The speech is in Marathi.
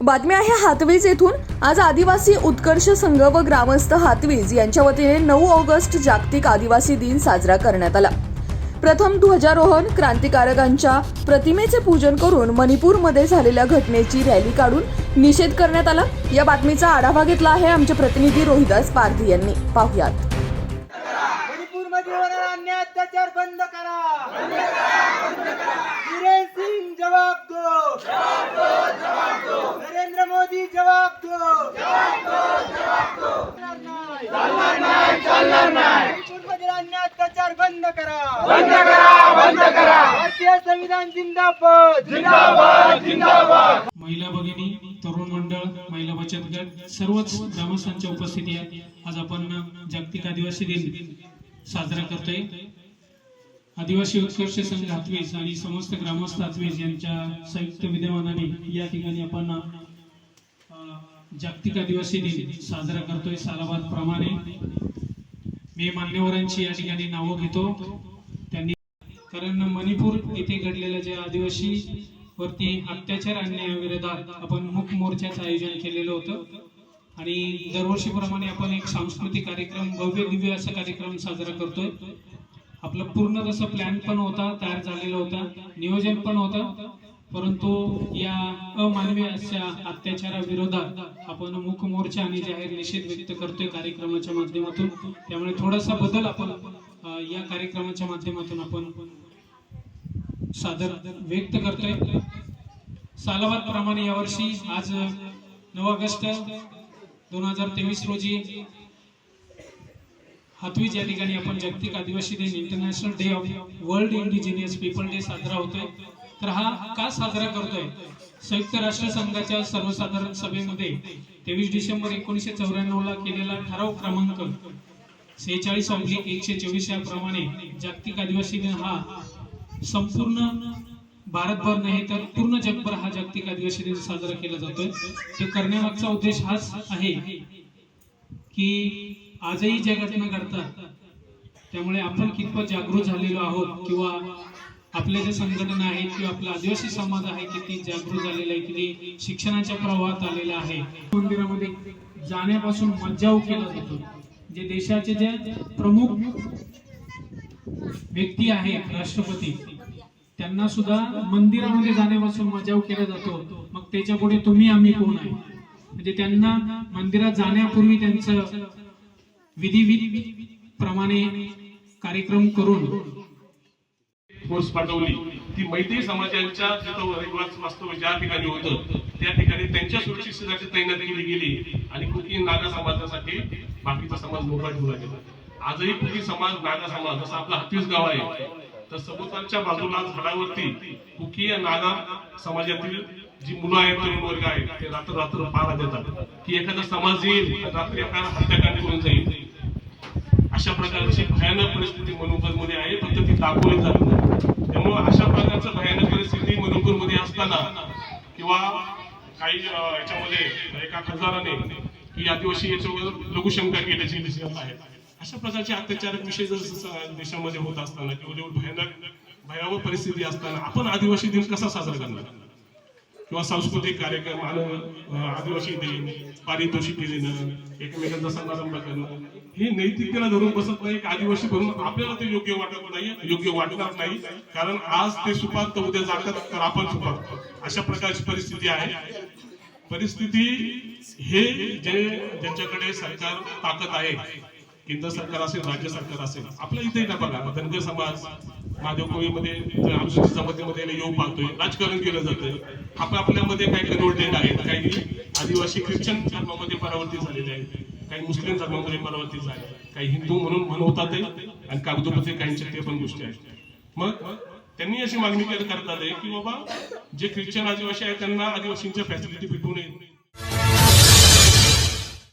बातमी आहे हातवीज येथून. आज आदिवासी उत्कर्ष संघ व ग्रामस्थ हातवीज यांच्या वतीने नऊ ऑगस्ट जागतिक आदिवासी दिन साजरा करण्यात आला. प्रथम ध्वजारोहण क्रांतिकारकांच्या प्रतिमेचे पूजन करून मणिपूरमध्ये झालेल्या घटनेची रॅली काढून निषेध करण्यात आला. या बातमीचा आढावा घेतला आहे आमचे प्रतिनिधी रोहिदास पारधी यांनी. पाहुयात. मणिपूरमध्ये होणारा अन्याय अत्याचार बंद करा. बीरेन सिंग जवाब दो। नरेंद्र मोदी जवाब दो। चालणार नाही मणिपूर मधील अन्याय अत्याचार बंद करा। बंद करा बंद करा। भारतीय संविधान जिंदाबाद। जिंदाबाद जिंदाबाद। महिला भगिनी तरुण मंडळ महिला बचत गट सर्वच ग्रामस्थांच्या उपस्थितीत आज आपण जागतिक आदिवासी दिन साजरा करतोय. आदिवासी उत्कर्ष संघ हातवेज आणि समस्त ग्रामस्थ हातवेज यांच्या संयुक्त विद्यमानाने या ठिकाणी आपण जागतिक आदिवासी दिन साजरा करतोय सालाबाद प्रमाणे. मी मान्यवरांची या ठिकाणी नावं घेतो. त्यांनी कारण मणिपूर येथे घडलेल्या ज्या आदिवासी वरती अत्याचार अन्यायाविरोधात आपण मुख मोर्चाचं आयोजन केलेलं होतं. आणि दरवर्षीप्रमाणे आपण एक सांस्कृतिक कार्यक्रम भव्य दिव्य असा कार्यक्रम साजरा करतोय. आपलं पूर्ण तसं प्लॅन पण होता तयार झालेला होता नियोजन पण होतं. परंतु या अमानवी अशा अत्याचाराविरोधात आपण मुख मोर्चा आणि जाहीर निषेध व्यक्त करतोय कार्यक्रमाच्या माध्यमातून. त्यामुळे थोडासा बदल आपण या कार्यक्रमाच्या माध्यमातून आपण सादर व्यक्त करतोय. सालाबाद प्रमाणे यावर्षी आज नऊ ऑगस्ट दोन हजार तेवीस रोजी हातवीज या ठिकाणी आपण जागतिक आदिवासी दिन international day of world indigenous people day साजरा होतोय. तर हा का साजरा करतोय? संयुक्त राष्ट्र संघाच्या सर्वसाधारण सभेमध्ये तेवीस डिसेंबर एकोणीसशे चौऱ्याण्णव ला केलेला ठराव क्रमांक सेहेचाळीस ऑब्लिक एकशे चोवीस या प्रमाणे जागतिक आदिवासी दिन हा संपूर्ण भारतभर नाही तर पूर्ण जगभर हा जागतिक आदिवासी दिन साजरा केला जातोय. तो करण्यामागचा उद्देश हाच आहे की आजही ज्या घटना घडतात त्यामुळे आपण कितपत जागृत झालेलो आहोत किंवा आपल्या ज्या संघटना आहेत किंवा आपला आदिवासी समाज आहे किती जागृत झालेला आहे किती शिक्षणाच्या प्रवाहात आलेला आहे. मंदिरामध्ये जाण्यापासून मज्जाव केला जातो. जे देशाचे जे प्रमुख व्यक्ती आहेत राष्ट्रपती त्यांना सुद्धा मंदिरामध्ये जाण्यापासून मजाव केला जातो. मग त्याच्या पुढे तुम्ही आम्ही कोण आहे? म्हणजे त्यांना मंदिरात जाण्यापूर्वी त्यांचं विधी प्रमाणे कार्यक्रम करून फोर्स पाठवली. ती मैत्री समाजांच्या जिथं रहिवास वास्तव ज्या ठिकाणी होतं त्या ठिकाणी त्यांच्या सुरक्षिततेसाठी तैनात केली गेली आणि कुकी नागा समाजासाठी बाकीचा समाज मोकळा ठेवला गेला. आजही कुकी समाज नागा समाज जसं आपला हत्तीस गाव आहे तर सभोवतालच्या बाजूला झाडावरती कुकी या नागा समाजातील जी मुलं आहेत तरुण वर्ग आहेत ते रात्र रात्र पारा देतात. की एखादा समाज येईल रात्री एखादा हत्याकांड होऊन जाईल. अशा प्रकारची भयानक परिस्थिती मनोगरमध्ये आहे फक्त ती दाखवली जात नाही. त्यामुळे अशा प्रकारचं भयानक परिस्थिती मध्ये असताना किंवा काही याच्यामध्ये एका खासदाराने ही आदिवासी याच्यावर लघुशंका केल्याची दिसत आहे. अशा प्रकारचे अत्याचारक विषय जर देशामध्ये होत असताना किंवा एवढी भयानक भयावह परिस्थिती असताना आपण आदिवासी दिन कसा साजरा करणार? किंवा सांस्कृतिक कार्यक्रम आलं आदिवासी दिन पारितोषिक देणं एकमेकांचा समारंभ करणं हे नैतिकतेला धरून बसत नाही एक आदिवासी म्हणून आपल्याला ते योग्य वाटत नाही योग्य वाटणार नाही. कारण आज ते सुपात तर उद्या जातात तर आपण सुपात. अशा प्रकारची परिस्थिती आहे. परिस्थिती हे जे ज्यांच्याकडे सरकार ताकद आहे केंद्र सरकार असेल राज्य सरकार असेल आपल्या इथे ना बघा धनगर समाज महादेव कोळीमध्ये आमच्या अनुसूचित जमातीमध्ये येऊ पाहतोय राजकारण केलं जातं आपण आपल्यामध्ये काही कन्वर्टेड आहेत काही आदिवासी ख्रिश्चन धर्मामध्ये परावर्तित झालेले आहेत काही मुस्लिम धर्मामध्ये परावर्तित झाले काही हिंदू म्हणून म्हणवतात आणि कागदोपत्री काहींच्या ते पण गोष्टी आहेत. मग त्यांनी अशी मागणी केली करतात की बाबा जे ख्रिश्चन आदिवासी आहेत त्यांना आदिवासींच्या फॅसिलिटी भेटू नये.